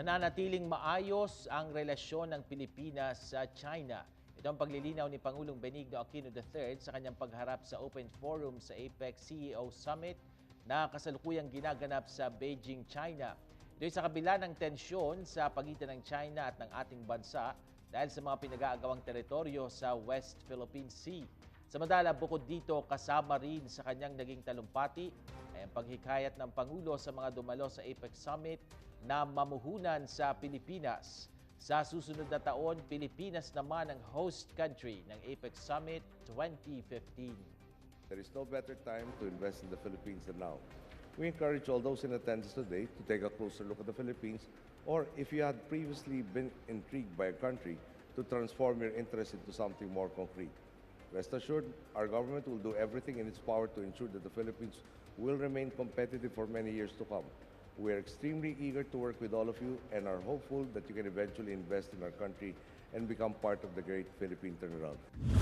nananatiling maayos ang relasyon ng Pilipinas sa China. Ito ang paglilinaw ni Pangulong Benigno Aquino III sa kanyang pagharap sa Open Forum sa APEC CEO Summit na kasalukuyang ginaganap sa Beijing, China. Ito sa kabila ng tensyon sa pagitan ng China at ng ating bansa dahil sa mga pinag-aagawang teritoryo sa West Philippine Sea. Samantala, bukod dito, kasama rin sa kanyang naging talumpati ay ang paghikayat ng Pangulo sa mga dumalo sa APEC Summit na mamuhunan sa Pilipinas. Sa susunod na taon, Pilipinas naman ang host country ng APEC Summit 2015. There is no better time to invest in the Philippines than now. We encourage all those in attendance today to take a closer look at the Philippines, or if you had previously been intrigued by a country, to transform your interest into something more concrete. Rest assured, our government will do everything in its power to ensure that the Philippines will remain competitive for many years to come. We are extremely eager to work with all of you and are hopeful that you can eventually invest in our country and become part of the great Philippine turnaround.